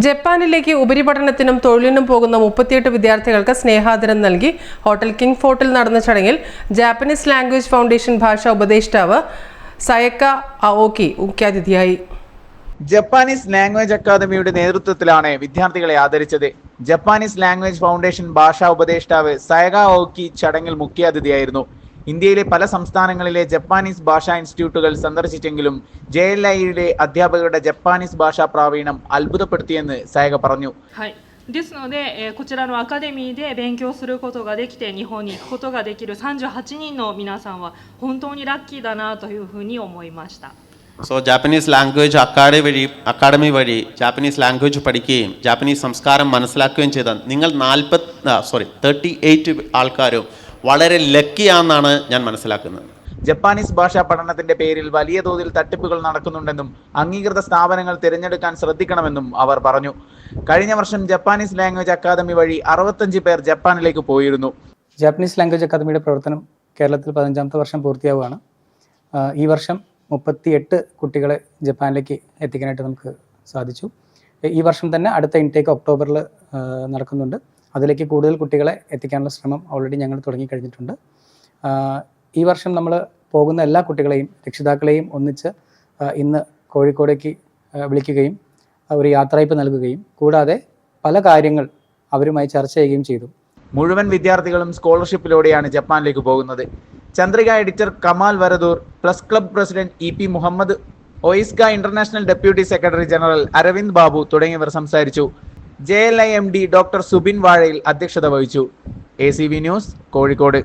ജപ്പാനിലേക്ക് ഉപരിപഠനത്തിനും തൊഴിലിനും പോകുന്ന മുപ്പത്തിയെട്ട് വിദ്യാർത്ഥികൾക്ക് സ്നേഹാദരം നൽകി ഹോട്ടൽ കിങ് ഫോർട്ടിൽ നടന്ന ചടങ്ങിൽ ജാപ്പനീസ് ലാംഗ്വേജ് ഫൗണ്ടേഷൻ ഭാഷാ ഉപദേഷ്ടാവ് സയക്ക അഓക്കി മുഖ്യാതിഥിയായി. ജപ്പാനീസ് ലാംഗ്വേജ് അക്കാദമിയുടെ നേതൃത്വത്തിലാണ് വിദ്യാർത്ഥികളെ ആദരിച്ചത്. ജപ്പാനീസ് ലാംഗ്വേജ് ഫൗണ്ടേഷൻ ഭാഷാ ഉപദേഷ്ടാവ് സയക ഓക്കി ചടങ്ങിൽ മുഖ്യാതിഥിയായിരുന്നു. ഇന്ത്യയിലെ പല സംസ്ഥാനങ്ങളിലെ ജപ്പാനീസ് ഭാഷാ ഇൻസ്റ്റിറ്റ്യൂട്ടുകൾ സന്ദർശിച്ചെങ്കിലും ജെ എൽ ഐയുടെ അധ്യാപകരുടെ ജപ്പാനീസ് ഭാഷാ പ്രാവീണ്യം അത്ഭുതപ്പെടുത്തിയെന്ന് സയഗ പറഞ്ഞു はい、ですので、えーこちらのアカデミーで勉強することができて日本に行くことができる38人の皆さんは本当にラッキーだなというふうに思いました。 സോ ജാപ്പനീസ് ലാംഗ്വേജ് അക്കാഡമി വഴി അക്കാഡമി വഴി ജാപ്പനീസ് ലാംഗ്വേജ് പഠിക്കുകയും ജാപ്പനീസ് സംസ്കാരം മനസ്സിലാക്കുകയും ചെയ്ത നിങ്ങൾ നാൽപ്പത് സോറി തേർട്ടി എയ്റ്റ് ആൾക്കാരും വളരെ ലക്കിയാണെന്നാണ് ഞാൻ മനസ്സിലാക്കുന്നത്. ജപ്പാനീസ് ഭാഷാ പഠനത്തിന്റെ പേരിൽ വലിയ തോതിൽ തട്ടിപ്പുകൾ നടക്കുന്നുണ്ടെന്നും അംഗീകൃത സ്ഥാപനങ്ങൾ തിരഞ്ഞെടുക്കാൻ ശ്രദ്ധിക്കണമെന്നും അവർ പറഞ്ഞു. കഴിഞ്ഞ വർഷം ജപ്പാനീസ് ലാംഗ്വേജ് അക്കാദമി വഴി അറുപത്തഞ്ച് പേർ ജപ്പാനിലേക്ക് പോയിരുന്നു. ജാപ്പനീസ് ലാംഗ്വേജ് അക്കാദമിയുടെ പ്രവർത്തനം കേരളത്തിൽ പതിനഞ്ചാമത്തെ വർഷം പൂർത്തിയാവുകയാണ്. ഈ വർഷം മുപ്പത്തിയെട്ട് കുട്ടികളെ ജപ്പാനിലേക്ക് എത്തിക്കാനായിട്ട് നമുക്ക് സാധിച്ചു. ഈ വർഷം തന്നെ അടുത്ത ഇൻടേക്ക് ഒക്ടോബറിൽ നടക്കുന്നുണ്ട്. അതിലേക്ക് കൂടുതൽ കുട്ടികളെ എത്തിക്കാനുള്ള ശ്രമം ഓൾറെഡി ഞങ്ങൾ തുടങ്ങി കഴിഞ്ഞിട്ടുണ്ട്. ഈ വർഷം നമ്മൾ പോകുന്ന എല്ലാ കുട്ടികളെയും രക്ഷിതാക്കളെയും ഒന്നിച്ച് ഇന്ന് കോഴിക്കോടേക്ക് വിളിക്കുകയും ഒരു യാത്രയപ്പ് നൽകുകയും കൂടാതെ പല കാര്യങ്ങൾ അവരുമായി ചർച്ച ചെയ്യുകയും ചെയ്തു. മുഴുവൻ വിദ്യാർത്ഥികളും സ്കോളർഷിപ്പിലൂടെയാണ് ജപ്പാനിലേക്ക് പോകുന്നത്. Chandrika editor Kamal Varadoor press club president E P Muhammad OISCA International deputy secretary general Aravind Babu തുടങ്ങിയവർ സംസാരിച്ചു. J L I M D doctor Subin Vazhayil അധ്യക്ഷത വഹിച്ചു. A C V news Kozhikode.